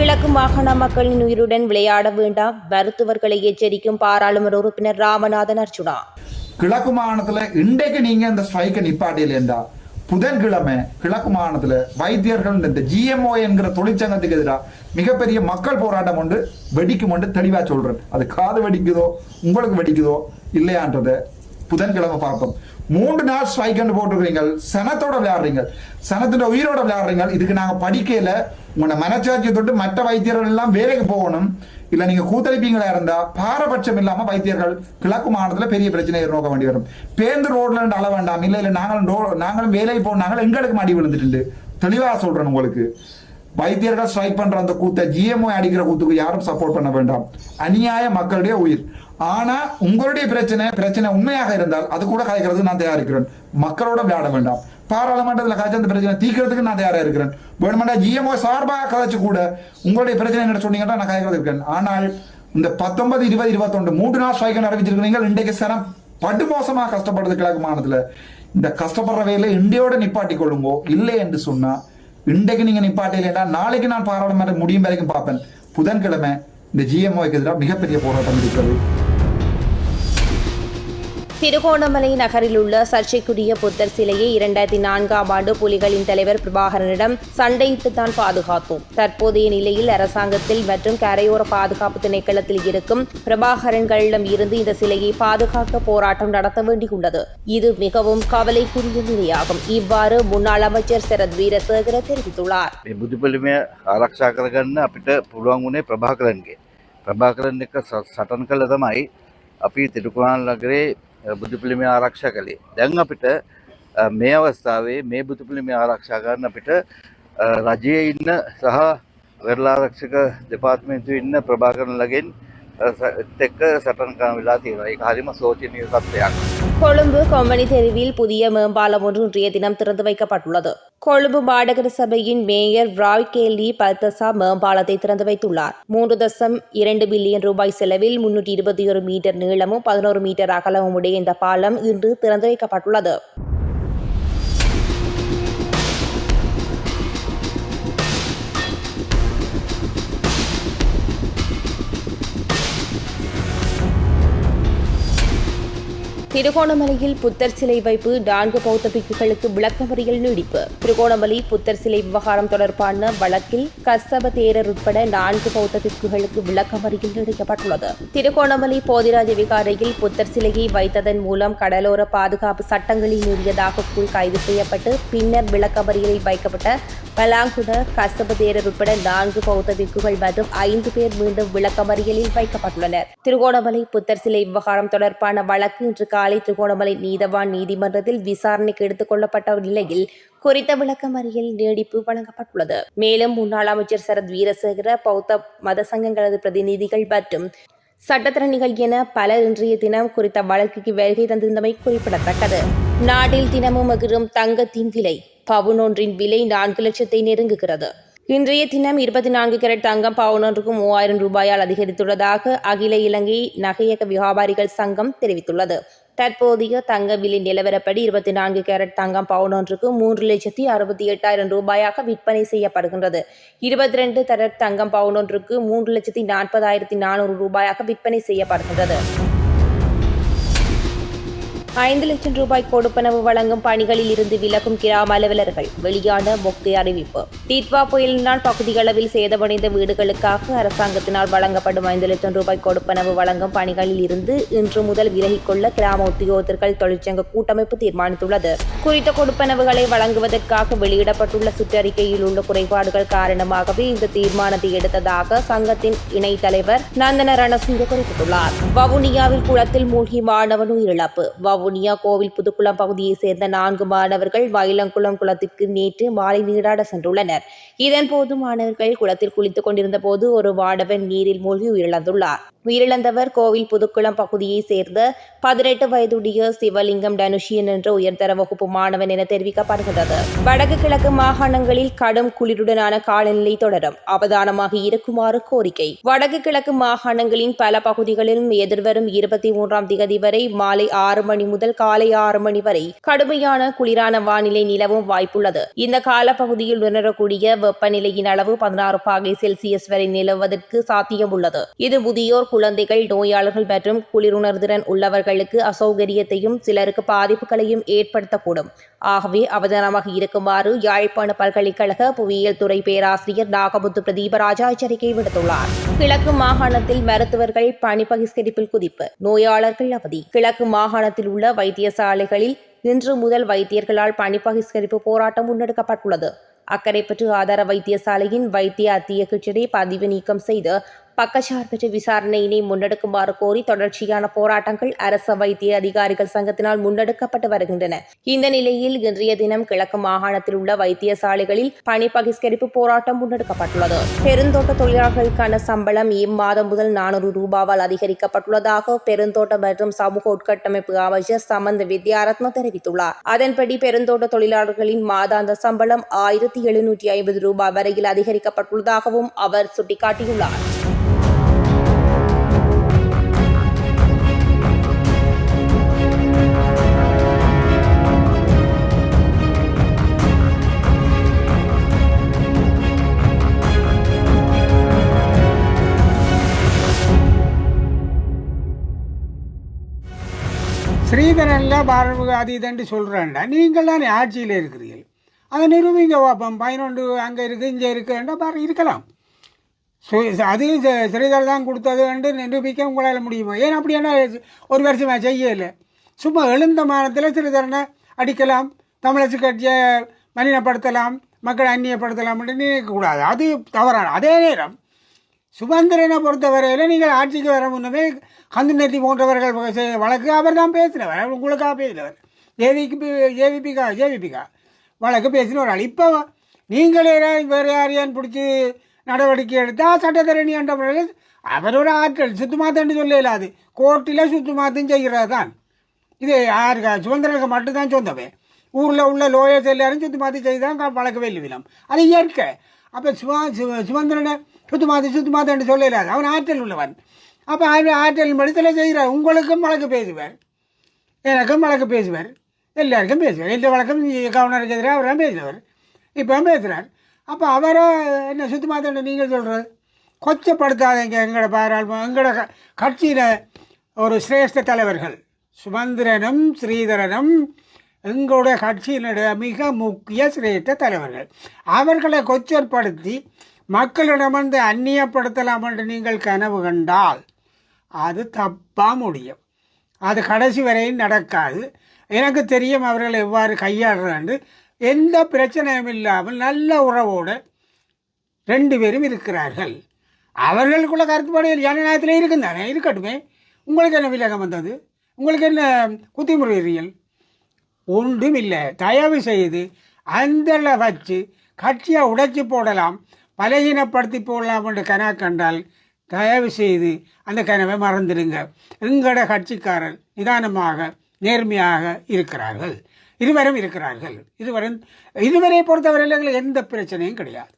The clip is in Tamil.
கிழக்கு மாகாண மக்களின் உயிருடன் விளையாட வேண்டாம் மருத்துவர்களை எச்சரிக்கும் பாராளுமன்ற உறுப்பினர் ராமநாதன் அர்ஜுனா. கிழக்கு மாகாணத்துல இன்றைக்கு நீங்க இந்த ஸ்ட்ரைக்கை நிப்பாட்டியிலேண்டா புதன்கிழமை கிழக்கு மாகாணத்துல வைத்தியர்கள் இந்த ஜிஎம்ஓ என்கிற தொழிற்சங்கத்துக்கு எதிராக மிகப்பெரிய மக்கள் போராட்டம் கொண்டு வெடிக்கும் கொண்டு தெளிவா சொல்றேன். அது காது வெடிக்குதோ உங்களுக்கு வெடிக்குதோ இல்லையான்றத புதன்கிழமை பார்ப்போம். மூன்று நாள் ஸ்ட்ரைக் போட்டுருக்கீங்க சனத்தோட விளையாடுறீங்க சனத்தோட உயிரோட விளையாடுறீங்க இதுக்கு நாங்க படிக்கையில் உங்களோட மனச்சாட்சியை தொட்டு மற்ற வைத்தியர்கள் எல்லாம் வேலைக்கு போகணும். இல்ல நீங்க கூத்தளிப்பீங்களா இருந்தா பாரபட்சம் இல்லாம வைத்தியர்கள் கிழக்கு மாநிலத்துல பெரிய பிரச்சனை நோக்க வேண்டி வரும். பேருந்து ரோட்ல அள வேண்டாம். இல்ல இல்ல நாங்களும் ரோ- நாங்களும் வேலைக்கு போனாங்க எங்களுக்கு மாடி விழுந்துட்டு தெளிவா சொல்றேன் உங்களுக்கு. வைத்தியர்கள் ஸ்ட்ரைக் பண்ற அந்த கூத்த ஜிஎம்ஓ அடிக்கிற கூத்துக்கு யாரும் சப்போர்ட் பண்ண வேண்டாம். அநியாய மக்களுடைய உயிர். ஆனா உங்களுடைய பிரச்சனை பிரச்சனை உண்மையாக இருந்தால் அது கூட கலைக்கிறதுக்கு நான் தயாரா இருக்கிறேன். மக்களோட விளையாட வேண்டாம். பாராளுமன்றத்தில் கதைச்ச அந்த பிரச்சனை தீக்கிறதுக்கு நான் தயாராக இருக்கிறேன். வேணுமெண்டா ஜிஎம்ஓ சார்பாக கதைச்சு கூட உங்களுடைய பிரச்சனை என்ன சொன்னீங்கன்னா நான் கதைக்கிறது இருக்கேன். ஆனால் இந்த பத்தொன்பது இருபது இருபத்தொன்று மூன்று நாள் ஸ்ட்ரைக்கன் அறிவிச்சிருக்கிறீங்க. இன்றைக்கு சனம் படுமோசமாக கஷ்டப்படுறது கிழக்கு மாநிலத்தில். இந்த கஷ்டப்படுற வேலை இந்தியோட நிப்பாட்டி கொள்ளுங்கோ இல்லை என்று சொன்னால் இன்றைக்கு நீங்கள் நிப்பாட்டி இல்லைன்னா நாளைக்கு நான் பாராளுமன்றம் முடியும் வரைக்கும் பார்ப்பேன். புதன்கிழமை இந்த ஜிஎம்ஓக்கு எதிராக மிகப்பெரிய போராட்டம் இருக்கிறது. திருகோணமலை நகரில் உள்ள சர்ச்சைக்குரிய புத்தர் சிலையை இரண்டாயிரத்தி நான்காம் ஆண்டு புலிகளின் தலைவர் பிரபாகரனிடம் சண்டையிட்டுத்தான் பாதுகாத்தோம் தற்போதைய நிலையில் அரசாங்கத்தில் மற்றும் கரையோர பாதுகாப்பு திணைக்களத்தில் இருக்கும் பிரபாகரன்களிடம் இருந்து இந்த சிலையை பாதுகாக்க போராட்டம் நடத்த வேண்டியுள்ளது இது மிகவும் கவலைக்குரிய நிலையாகும் இவ்வாறு முன்னாள் அமைச்சர் சரத் வீரசேகர தெரிவித்துள்ளார் මේ බුදු පිළිමය ආරක්ෂා කරගන්න අපිට පුළුවන් වුණේ ප්‍රභාකරන්ගේ. ප්‍රභාකරන් එක ස- සටන් කළ තමයි අපි තිරුකුණාල් නගරේ අ, බුදු පිළිමය ආරක්ෂා කළේ. දැන් අපිට අ, මේ අවස්ථාවේ මේ බුදු පිළිමය ආරක්ෂා කරන්න අපිට අ, රජයේ ඉන්න සහ වෙරලාරක්ෂක දෙපාර්තමේන්තුවේ ඉන්න ප්‍රභාකරන්ලගෙන් අ, ස- එත් එක්ක සටන් කරන වෙලා තියෙනවා. ඒක හරිම සෝචනීය තත්ත්වයක්. கொழும்பு கொம்மணி தெருவில் புதிய மேம்பாலம் ஒன்று இன்றைய தினம் திறந்து வைக்கப்பட்டுள்ளது கொழும்பு மாநகர சபையின் மேயர் ராய் கேலி பல்தசா மேம்பாலத்தை திறந்து வைத்துள்ளார். மூன்று தசம் இரண்டு பில்லியன் ரூபாய் செலவில் முன்னூற்றி இருபத்தி ஒரு மீட்டர் நீளமும் பதினோரு மீட்டர் அகலமும் உடைய இந்த பாலம் இன்று திறந்து வைக்கப்பட்டுள்ளது. திருகோணமலையில் புத்தர் சிலை வைப்பு நான்கு பௌத்த பிக்குகளுக்கு விளக்கமறியல் நீடிப்பு. திருகோணமலை புத்தர் சிலை விவகாரம் தொடர்பான வழக்கில் கசப தேரர் உட்பட நான்கு பௌத்த பிக்குகளுக்கு விளக்கமறியல் நீடிக்கப்பட்டுள்ளது. திருகோணமலை போதிராஜ விகாரையில் புத்தர் சிலையை வைத்ததன் மூலம் கடலோர பாதுகாப்பு சட்டங்களில் மீறியதாக கூழ் கைது செய்யப்பட்டு பின்னர் விளக்கமறியலில் வைக்கப்பட்ட பலாங்குட கசப தேரர் உட்பட நான்கு பௌத்த பிக்குகள் மற்றும் ஐந்து பேர் மீண்டும் விளக்கமறியலில் வைக்கப்பட்டுள்ளனர். திருகோணமலை புத்தர் சிலை விவகாரம் தொடர்பான வழக்கு இன்று காலை திருகோணமலை நீதவான் நீதிமன்றத்தில் விசாரணைக்கு எடுத்துக் கொள்ளப்பட்ட நிலையில் குறித்த விளக்கமறியல் நீடிப்பு வழங்கப்பட்டுள்ளது. மேலும் முன்னாள் அமைச்சர் சரத் வீரசேகர பௌத்த மத சங்கங்களது பிரதிநிதிகள் மற்றும் சட்டத்திறனிகள் என பலர் இன்றைய தினம் குறித்த வழக்குக்கு வருகை தந்திருந்தமை குறிப்பிடத்தக்கது. நாட்டில் தினமும் மகிழும் தங்கத்தின் விலை பவுனொன்றின் விலை நான்கு லட்சத்தை நெருங்குகிறது. இன்றைய தினம் இருபத்தி நான்கு கேரட் தங்கம் பவுனொன்றுக்கும் மூவாயிரம் ரூபாயால் அதிகரித்துள்ளதாக அகில இலங்கை நகையக வியாபாரிகள் சங்கம் தெரிவித்துள்ளது. தற்போதைய தங்க விலை நிலவரப்படி இருபத்தி நான்கு கேரட் தங்கம் பவுன் ஒன்றுக்கு மூன்று லட்சத்தி அறுபத்தி எட்டாயிரம் ரூபாயாக விற்பனை செய்யப்படுகின்றது. இருபத்தி ரெண்டு கேரட் தங்கம் பவுன் ஒன்றுக்கு மூன்று லட்சத்தி நாற்பதாயிரத்தி நானூறு ரூபாயாக விற்பனை செய்யப்படுகின்றது. ஐந்து லட்சம் ரூபாய் கொடுப்பனவு வழங்கும் பணிகளில் இருந்து விலகும் கிராம அலுவலர்கள். வெளியான மொக்கை அறிவிப்பு. தீத்வா புயலினால் பகுதிகளவில் சேதமடைந்த வீடுகளுக்காக அரசாங்கத்தினால் வழங்கப்படும் ஐந்து லட்சம் ரூபாய் கொடுப்பனவு வழங்கும் பணிகளில் இருந்து இன்று முதல் விலகிக்கொள்ள கிராம உத்தியோகத்தர்கள் தொழிற்சங்க கூட்டமைப்பு தீர்மானித்துள்ளது. குறித்த கொடுப்பனவுகளை வழங்குவதற்காக வெளியிடப்பட்டுள்ள சுற்றறிக்கையில் உள்ள குறைபாடுகள் காரணமாகவே இந்த தீர்மானத்தை எடுத்ததாக சங்கத்தின் இணைத் தலைவர் நந்தன ரணசிங்க குறிப்பிட்டுள்ளார். வவுனியாவில் குளத்தில் மூழ்கி மாணவன் உயிரிழப்பு. வவுனியா கோவில் புதுக்குளம் பகுதியைச் சேர்ந்த நான்கு மாணவர்கள் வயலங்குளம் குளத்திற்கு நேற்று மாலை நீராட சென்றுள்ளனர். இதன்போது மாணவர்கள் குளத்தில் குளித்துக் கொண்டிருந்த போது ஒரு மாணவன் நீரில் மூழ்கி உயிரிழந்துள்ளார். உயிரிழந்தவர் கோவில் புதுக்குளம் பகுதியைச் சேர்ந்த பதினெட்டு வயதுடைய சிவலிங்கம் டனுஷியன் என்ற உயர்தர வகுப்பு மாணவன் என தெரிவிக்கப்படுகிறது வடக்கு கிழக்கு மாகாணங்களில் கடும் குளிருடனான காலநிலை தொடரும். அவதானமாக இருக்குமாறு கோரிக்கை. வடக்கு கிழக்கு மாகாணங்களின் பல பகுதிகளிலும் எதிர்வரும் இருபத்தி மூன்றாம் திகதி வரை மாலை ஆறு மணி முதல் காலை ஆறு மணி வரை கடுமையான குளிரான வானிலை நிலவும் வாய்ப்புள்ளது. இந்த காலப்பகுதியில் உணரக்கூடிய வெப்பநிலையின் அளவு பதினாறு பாகை செல்சியஸ் வரை நிலவுவதற்கு சாத்தியம் உள்ளது இது முதியோர் குழந்தைகள் நோயாளர்கள் மற்றும் குளிருணர்திறன் உள்ளவர்களுக்கு அசௌகரியத்தையும் சிலருக்கு பாதிப்புகளையும் ஏற்படுத்தக்கூடும். ஆகவே அவதானமாக இருக்குமாறு யாழ்ப்பாண பல்கலைக்கழக புவியியல் துறை பேராசிரியர் நாகமுத்து பிரதீபராஜா எச்சரிக்கை விடுத்துள்ளார். கிழக்கு மாகாணத்தில் மருத்துவர்கள் பணி பகிஷ்கரிப்பில் குதிப்பு நோயாளர்கள் அவதி. கிழக்கு மாகாணத்தில் உள்ள வைத்தியசாலைகளில் இன்று முதல் வைத்தியர்களால் பணி பகிஷ்கரிப்பு போராட்டம் முன்னெடுக்கப்பட்டுள்ளது. அக்கரைப்பற்று ஆதார வைத்தியசாலையின் வைத்திய அத்திய அத்தியட்சரை பதிவு நீக்கம் செய்து பக்கச்சார்பற்ற விசாரணையினை முன்னெடுக்குமாறு கோரி தொடர்ச்சியான போராட்டங்கள் அரச வைத்திய அதிகாரிகள் சங்கத்தினால் முன்னெடுக்கப்பட்டு வருகின்றன. இந்த நிலையில் இன்றைய தினம் கிழக்கு மாகாணத்தில் உள்ள வைத்தியசாலைகளில் பணி பகிஷ்கரிப்பு போராட்டம் முன்னெடுக்கப்பட்டுள்ளது. பெருந்தோட்ட தொழிலாளர்களுக்கான சம்பளம் இம்மாதம் முதல் நானூறு ரூபாவால் அதிகரிக்கப்பட்டுள்ளதாக பெருந்தோட்ட மற்றும் சமூக உட்கட்டமைப்பு அமைச்சர் சமந்த வித்யாரத்ன தெரிவித்துள்ளார். அதன்படி பெருந்தோட்ட தொழிலாளர்களின் மாதாந்த சம்பளம் ஆயிரத்தி எழுநூற்றி ஐம்பது ரூபாய் வரையில் அதிகரிக்கப்பட்டுள்ளதாகவும் அவர் சுட்டிக்காட்டியுள்ளார். ஸ்ரீதரனில் பாரம்பரிய அதீதன்ட்டு சொல்கிறேன்டா நீங்கள் தானே ஆட்சியில் இருக்கிறீர்கள். அதை நிரூபிங்க பார்ப்போம் பதினொன்று அங்கே இருக்குது இங்கே இருக்குன்றா பாரு இருக்கலாம். சு- அது ஸ்ரீதர் தான் கொடுத்ததுன்ட்டு நிரூபிக்க உங்களால் முடியுமா? ஏன் அப்படி என்ன ஒரு வருஷமா செய்யலை? சும்மா எழுந்த மாதத்தில் ஸ்ரீதரனை அடிக்கலாம் தமிழரசு கட்சியை மலினப்படுத்தலாம் மக்களை அந்நியப்படுத்தலாம்னு நினைக்கக்கூடாது. அது தவறான அதே நேரம் சுபந்திரனை பொறுத்தவரையில் நீங்கள் ஆட்சிக்கு வர முன்னமே கந்துநெத்தி போன்றவர்கள் வழக்கு அவர் தான் பேசினவர். உங்களுக்காக பேசினவர்? ஜேவிக்கு ஜேவிபிகா ஜேவிபிகா வழக்கு பேசினவர் ஆள் இப்போ நீங்களே வேறு யாரையான் பிடிச்சி நடவடிக்கை எடுத்தால் சட்டத்தரணி என்ற முறையில் அவரோட ஆட்கள் சுத்தமாத்தன்னு சொல்ல இல்லாது கோர்ட்டில் சுத்தமாத்தும் செய்கிறது தான். இது யாருக்கு சுதந்திரனுக்கு மட்டும்தான் சொந்தமே. ஊரில் உள்ள லோயர்ஸ் எல்லாரும் சுத்தமாத்தி செய்து தான் வழக்கு வெல்லுவினம் அது இயற்கை. அப்போ சுமா சு- சுமந்திரன சுத்தமாத்தி சுத்தமாத்தன்னு சொல்ல அவன் ஆற்றல் உள்ளவன். அப்போ அவன் ஆற்றல் மடித்தில் செய்கிறார். உங்களுக்கும் வழக்கு பேசுவார். எனக்கும் வழக்கு பேசுவார். எல்லாருக்கும் பேசுவார். எந்த வழக்கம் கவுனருக்கு எதிராக அவர் பேசுவார். இப்போ பேசுகிறார் அப்போ அவரை என்ன சுத்தமாதன்னு நீங்கள் சொல்கிறது கொச்சப்படுத்தாதீங்க எங்களோட பாராளும எங்களோட க- கட்சியில் ஒரு சிரேஷ்ட தலைவர்கள். சுமந்திரனும் ஸ்ரீதரனும் எங்களுடைய கட்சியினுடைய மிக முக்கிய சிரேஷ்ட தலைவர்கள். அவர்களை கொச்சற்படுத்தி மக்களிடமிருந்து அந்நியப்படுத்தலாம் என்று நீங்கள் கனவு கண்டால் அது தப்பாக முடியும். அது கடைசி வரையும் நடக்காது. எனக்கு தெரியும் அவர்கள் எவ்வாறு கையாடுறாண்டு எந்த பிரச்சனையும் இல்லாமல் நல்ல உறவோடு ரெண்டு பேரும் இருக்கிறார்கள். அவர்களுக்குள்ள கருத்துப்பாடு ஜனநாயகத்தில் இருக்குந்தானே இருக்கட்டுமே. உங்களுக்கு என்ன விலகம் வந்தது? உங்களுக்கு என்ன குத்திமுறையியல் ஒன்றும் இல்லை தயவு செய்து அந்த வச்சு கட்சியை உடைச்சி போடலாம் பலகீனப்படுத்தி போடலாம் என்று கனவு கண்டால் தயவு செய்து அந்த கனவை மறந்துடுங்க. எங்களோட கட்சிக்காரர் நிதானமாக நேர்மையாக இருக்கிறார்கள். இருவரும் இருக்கிறார்கள். இருவரும் இதுவரை பொறுத்தவரையில் எங்களுக்கு எந்த பிரச்சனையும் கிடையாது.